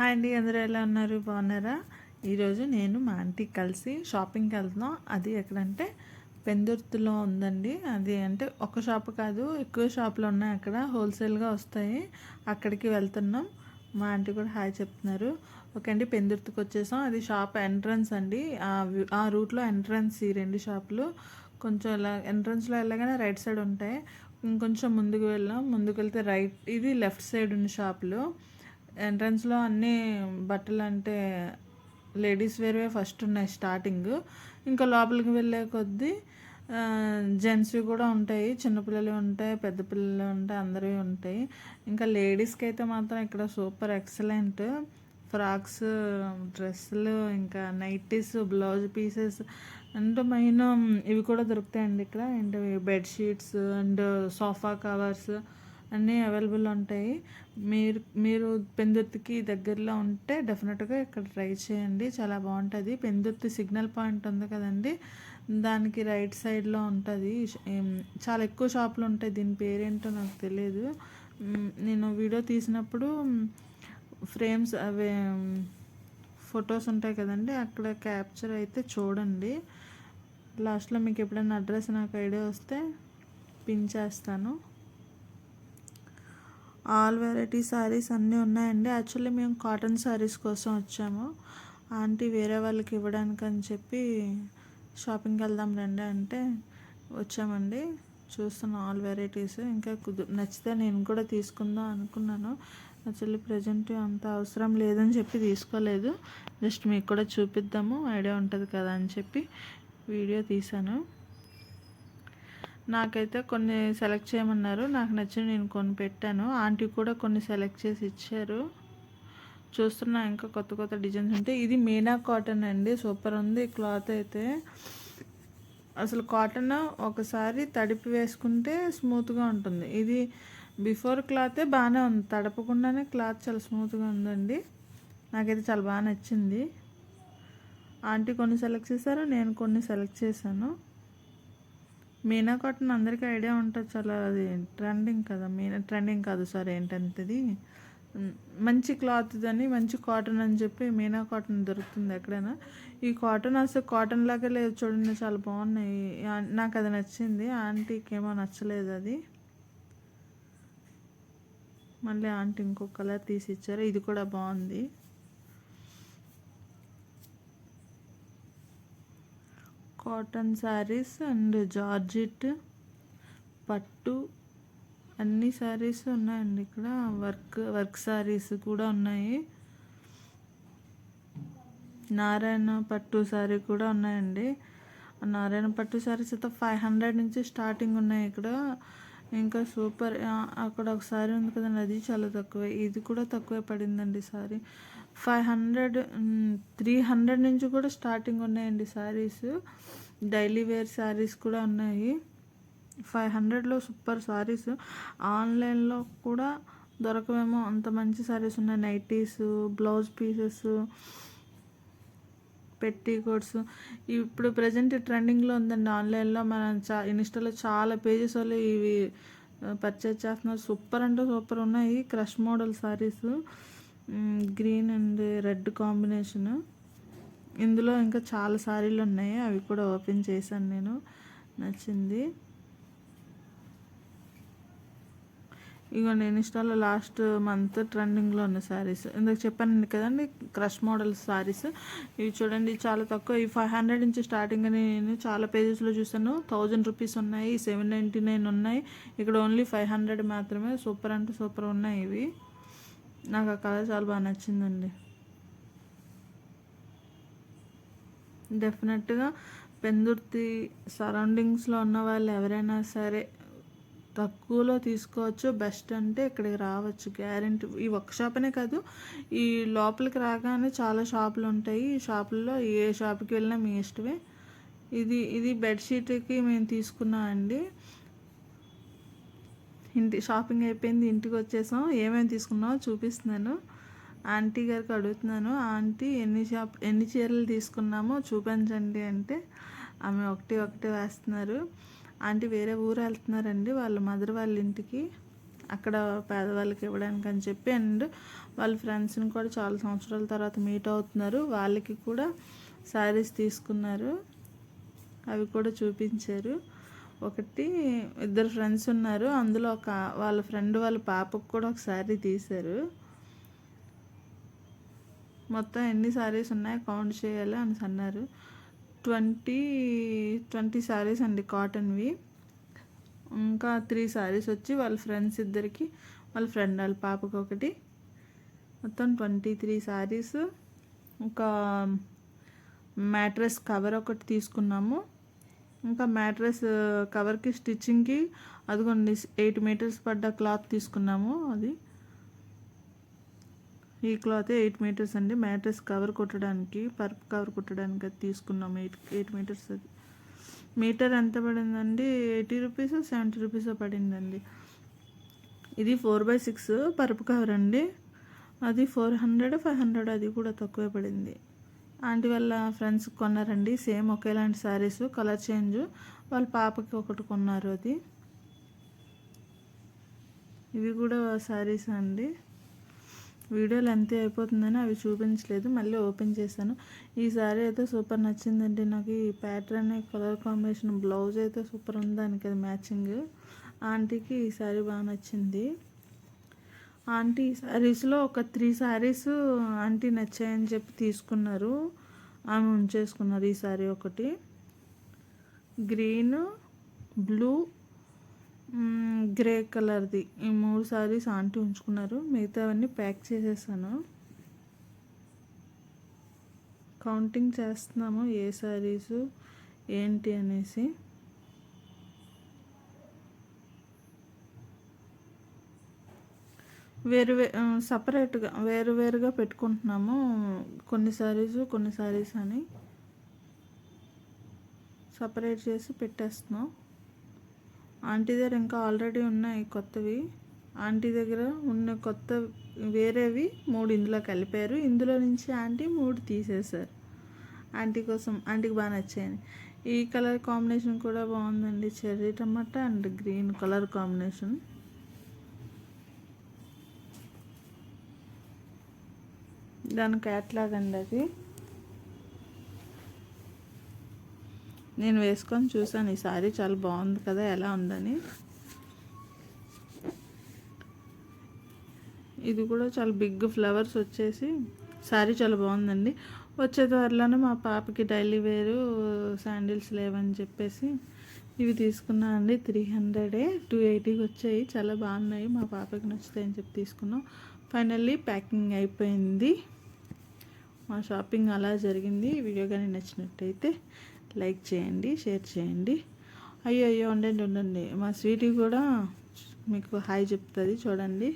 Hi అండి అందరూ ఎలా ఉన్నారు? బాగున్నారా? ఈరోజు నేను మా ఆంటీ కలిసి షాపింగ్కి వెళ్తున్నాం. అది ఎక్కడంటే పెందుర్తిలో ఉందండి. అది అంటే ఒక షాప్ కాదు ఎక్కువ షాపులు ఉన్నాయి అక్కడ. హోల్సేల్గా వస్తాయి. అక్కడికి వెళ్తున్నాం. మా ఆంటీ కూడా హాయ్ చెప్తున్నారు. ఓకే అండి పెందుర్తికి వచ్చేసాం. అది షాప్ ఎంట్రన్స్ అండి. ఆ ఆ రూట్లో ఎంట్రన్స్ ఈ రెండు షాపులు. కొంచెం ఇలా ఎంట్రన్స్లో వెళ్ళగానే రైట్ సైడ్ ఉంటాయి. ఇంకొంచెం ముందుకు వెళ్ళాం. ముందుకు వెళ్తే రైట్ ఇది లెఫ్ట్ సైడ్ ఉన్న షాపులు. ఎంట్రన్స్లో అన్నీ బట్టలు అంటే లేడీస్ వేర్వే ఫస్ట్ ఉన్నాయి స్టార్టింగ్. ఇంకా లోపలికి వెళ్ళే కొద్దీ జెంట్స్వి కూడా ఉంటాయి చిన్నపిల్లలు ఉంటాయి పెద్ద పిల్లలు ఉంటాయి అందరివి ఉంటాయి. ఇంకా లేడీస్కి అయితే మాత్రం ఇక్కడ సూపర్ ఎక్సలెంట్. ఫ్రాక్స్ డ్రెస్సులు ఇంకా nighties blouse pieces and main ఇవి కూడా దొరుకుతాయండి ఇక్కడ. And bedsheets and sofa covers. అన్నీ అవైలబుల్ ఉంటాయి. మీరు మీరు పెందుర్తికి దగ్గరలో ఉంటే డెఫినెట్గా ఇక్కడ ట్రై చేయండి. చాలా బాగుంటుంది. పెందుర్తి సిగ్నల్ పాయింట్ ఉంది కదండి. దానికి రైట్ సైడ్లో ఉంటుంది. చాలా ఎక్కువ షాపులు ఉంటాయి. దీని పేరేంటో నాకు తెలియదు నేను వీడియో తీసినప్పుడు ఫ్రేమ్స్ అవే ఫొటోస్ ఉంటాయి కదండి. అక్కడ క్యాప్చర్ అయితే చూడండి. లాస్ట్లో మీకు ఎప్పుడైనా అడ్రస్ నాకు ఐడియా వస్తే పిన్ చేస్తాను. ఆల్ వెరైటీ శారీస్ అన్నీ ఉన్నాయండి. యాక్చువల్లీ మేము కాటన్ శారీస్ కోసం వచ్చాము. ఆంటీ వేరే వాళ్ళకి ఇవ్వడానికి అని చెప్పి షాపింగ్కి వెళ్దాం రండి అంటే వచ్చామండి. చూస్తున్న ఆల్ వెరైటీస్. ఇంకా కుదు నచ్చితే నేను కూడా తీసుకుందాం అనుకున్నాను. యాక్చువల్లీ ప్రజెంట్ అంత అవసరం లేదని చెప్పి తీసుకోలేదు. జస్ట్ మీకు కూడా చూపిద్దాము. ఐడియా ఉంటుంది కదా అని చెప్పి వీడియో తీశాను. నాకైతే కొన్ని సెలెక్ట్ చేయమన్నారు. నాకు నచ్చిన నేను కొన్ని పెట్టాను. ఆంటీ కూడా కొన్ని సెలెక్ట్ చేసి ఇచ్చారు. చూస్తున్నా ఇంకా కొత్త కొత్త డిజైన్స్ ఉంటాయి ఇది మీనా కాటన్ అండి. సూపర్ ఉంది క్లాత్ అయితే. అసలు కాటన్ ఒకసారి తడిపి వేసుకుంటే స్మూత్గా ఉంటుంది. ఇది బిఫోర్ క్లాతే బాగానే ఉంది. తడపకుండానే క్లాత్ చాలా స్మూత్గా ఉందండి. నాకైతే చాలా బాగా నచ్చింది. ఆంటీ కొన్ని సెలెక్ట్ చేశారు. నేను కొన్ని సెలెక్ట్ చేశాను. మీనా కాటన్ అందరికీ ఐడియా ఉంటుంది చాలా అది ట్రెండింగ్ కదా. మీనా ట్రెండింగ్ కాదు సార్ ఏంటంటది? మంచి క్లాత్ అని మంచి కాటన్ అని చెప్పి మీనా కాటన్ దొరుకుతుంది ఎక్కడైనా. ఈ కాటన్ అసలు కాటన్ లాగా లేదు చూడండి చాలా బాగున్నాయి. నాకు అది నచ్చింది. ఆంటీకి ఏమో నచ్చలేదు అది. మళ్ళీ ఆంటీ ఇంకో కలర్ తీసి ఇచ్చారు. ఇది కూడా బాగుంది. కాటన్ శారీస్ అండ్ జార్జిట్ పట్టు అన్ని శారీస్ ఉన్నాయండి ఇక్కడ. వర్క్ వర్క్ శారీస్ కూడా ఉన్నాయి. నారాయణ పట్టు శారీ కూడా ఉన్నాయండి. నారాయణ పట్టు శారీస్ అయితే ఫైవ్ హండ్రెడ్ నుంచి స్టార్టింగ్ ఉన్నాయి ఇక్కడ. ఇంకా సూపర్ అక్కడ ఒకసారీ ఉంది కదండి అది చాలా తక్కువ. ఇది కూడా తక్కువే పడిందండి sari five hundred three hundred నుంచి కూడా స్టార్టింగ్ ఉన్నాయండి శారీస్ డైలీ వేర్ శారీస్ కూడా ఉన్నాయి. ఫైవ్ హండ్రెడ్లో సూపర్ శారీస్ ఆన్లైన్లో కూడా దొరకవేమో అంత మంచి శారీస్ ఉన్నాయి. Nighties blouse pieces petticoats ఇప్పుడు ప్రజెంట్ ట్రెండింగ్లో ఉందండి ఆన్లైన్లో. మనం చా ఇన్స్టాలో చాలా పేజెస్ వాళ్ళు ఇవి పర్చేజ్ చేస్తున్నారు. సూపర్ అంటే సూపర్ ఉన్నాయి. Crush model saris. Green and red combination. ఇందులో ఇంకా చాలా సారీలు ఉన్నాయి. అవి కూడా ఓపెన్ చేశాను నేను. నచ్చింది. ఇగో నేను ఇన్స్టాలో లాస్ట్ మంత్ ట్రెండింగ్లో ఉన్న శారీస్ ఇందాక చెప్పాను కదండి క్రష్ మోడల్ శారీస్ ఇవి చూడండి చాలా తక్కువ. ఈ ఫైవ్ హండ్రెడ్ నుంచి స్టార్టింగ్ అని నేను చాలా పేజెస్లో చూసాను థౌజండ్ రూపీస్ ఉన్నాయి సెవెన్ నైంటీ నైన్ ఉన్నాయి. ఇక్కడ ఓన్లీ ఫైవ్ హండ్రెడ్ మాత్రమే. సూపర్ అంటే సూపర్ ఉన్నాయి ఇవి. నాకు ఆ కలర్ చాలా బాగా నచ్చిందండి. డెఫినెట్గా పెందుర్తి సరౌండింగ్స్లో ఉన్న వాళ్ళు ఎవరైనా సరే తక్కువలో తీసుకోవచ్చు బెస్ట్ అంటే ఇక్కడికి రావచ్చు గ్యారెంటీ ఈ ఒక్క షాప్ అనే కాదు ఈ లోపలికి రాగానే చాలా షాపులు ఉంటాయి. ఈ షాపుల్లో ఏ షాప్కి వెళ్ళినా మీ ఇష్టమే. ఇది ఇది బెడ్షీట్కి మేము తీసుకున్నాం అండి ఇంటి షాపింగ్ అయిపోయింది ఇంటికి వచ్చేసాం. ఏమేమి తీసుకున్నామో చూపిస్తున్నాను. ఆంటీ గారికి అడుగుతున్నాను ఆంటీ ఎన్ని షాప్ ఎన్ని చీరలు తీసుకున్నామో చూపించండి అంటే ఆమె ఒకటి ఒకటి వేస్తున్నారు. ఆంటీ వేరే ఊరు వెళ్తున్నారండి వాళ్ళ మదర్ వాళ్ళ ఇంటికి. అక్కడ పేదవాళ్ళకి ఇవ్వడానికి అని చెప్పి అండ్ వాళ్ళ ఫ్రెండ్స్ని కూడా చాలా సంవత్సరాల తర్వాత మీట్ అవుతున్నారు. వాళ్ళకి కూడా శారీస్ తీసుకున్నారు. అవి కూడా చూపించారు. ఒకటి ఇద్దరు ఫ్రెండ్స్ ఉన్నారు. అందులో ఒక వాళ్ళ ఫ్రెండ్ వాళ్ళ పాపకు కూడా ఒక శారీ తీశారు. మొత్తం ఎన్ని శారీస్ ఉన్నాయి కౌంట్ చేయాలి అని అన్నారు. ట్వంటీ ట్వంటీ శారీస్ అండి కాటన్వి ఇంకా త్రీ శారీస్ వచ్చి వాళ్ళ ఫ్రెండ్స్ ఇద్దరికి వాళ్ళ ఫ్రెండ్ వాళ్ళ పాపకు ఒకటి. మొత్తం ట్వంటీ త్రీ శారీస్ ఒక మ్యాట్రెస్ కవర్ ఒకటి తీసుకున్నాము. ఇంకా మ్యాట్రెస్ కవర్కి స్టిచ్చింగ్కి అదిగోండి ఎయిట్ మీటర్స్ పడ్డ క్లాత్ తీసుకున్నాము అది. ఈ క్లాత్ ఎయిట్ మీటర్స్ అండి. మ్యాట్రెస్ కవర్ కుట్టడానికి పర్ప్ కవర్ కుట్టడానికి అది తీసుకున్నాము. ఎయిట్ ఎయిట్ మీటర్స్ అది. మీటర్ ఎంత పడిందండి? ఎయిటీ రూపీస్ సెవెంటీ రూపీస్ పడిందండి. ఇది ఫోర్ బై సిక్స్ పరుపు కవర్ అండి. అది ఫోర్ హండ్రెడ్ ఫైవ్ హండ్రెడ్ అది కూడా తక్కువే పడింది. ఆంటీ వాళ్ళ ఫ్రెండ్స్ కొన్నారండి. సేమ్ ఒకేలాంటి శారీస్ కలర్ చేంజ్ వాళ్ళ పాపకి ఒకటి కొన్నారు అది. ఇవి కూడా శారీస్ అండి. వీడియోలు అంతే అయిపోతుందని అవి చూపించలేదు. మళ్ళీ ఓపెన్ చేశాను. ఈ శారీ అయితే సూపర్ నచ్చిందండి నాకు. ఈ ప్యాటర్న్ కలర్ కాంబినేషన్ బ్లౌజ్ అయితే సూపర్ ఉంది. దానికి అది మ్యాచింగ్ ఆంటీకి ఈ శారీ బాగా నచ్చింది. ఆంటీ శారీస్లో ఒక త్రీ శారీస్ ఆంటీ నచ్చాయని చెప్పి తీసుకున్నారు. ఆమె ఉంచేసుకున్నారు ఈ శారీ ఒకటి. గ్రీన్ బ్లూ గ్రే కలర్ది. ఈ మూడు శారీస్ ఆంటీ ఉంచుకున్నారు. మిగతావన్నీ ప్యాక్ చేసేసాను. కౌంటింగ్ చేస్తున్నాము ఏ శారీస్ ఏంటి అనేసి. వేరు వే సపరేట్గా వేరు వేరుగా పెట్టుకుంటున్నాము. కొన్ని శారీస్ కొన్ని శారీస్ అని సపరేట్ చేసి పెట్టేస్తున్నాం. ఆంటీ దగ్గర ఇంకా ఆల్రెడీ ఉన్నాయి కొత్తవి. ఆంటీ దగ్గర ఉన్న కొత్త వేరేవి మూడు ఇందులో కలిపారు. ఇందులో నుంచి ఆంటీ మూడు తీసేశారు. ఆంటీ కోసం ఆంటీకి బాగా నచ్చాయని. ఈ కలర్ కాంబినేషన్ కూడా బాగుందండి. Cherry tomato and green colour combination. దాని క్యాట్లాగ్ అండి అది. నేను వేసుకొని చూసాను ఈ సారీ చాలా బాగుంది కదా ఎలా ఉందని. ఇది కూడా చాలా బిగ్ ఫ్లవర్స్ వచ్చేసి శారీ చాలా బాగుందండి. వచ్చే త్వరలోనే మా పాపకి డైలీ వేరు శాండిల్స్ లేవని చెప్పేసి ఇవి తీసుకున్నా అండి. త్రీ హండ్రెడే టూ ఎయిటీకి వచ్చాయి చాలా బాగున్నాయి. మా పాపకి నచ్చుతాయని చెప్పి తీసుకున్నాం. ఫైనల్లీ ప్యాకింగ్ అయిపోయింది. మా షాపింగ్ అలా జరిగింది. వీడియో కానీ నచ్చినట్టయితే లైక్ చేయండి షేర్ చేయండి. అయ్యో అయ్యో ఉండండి ఉండండి. మా స్వీటీ కూడా మీకు హాయ్ చెప్తుంది చూడండి.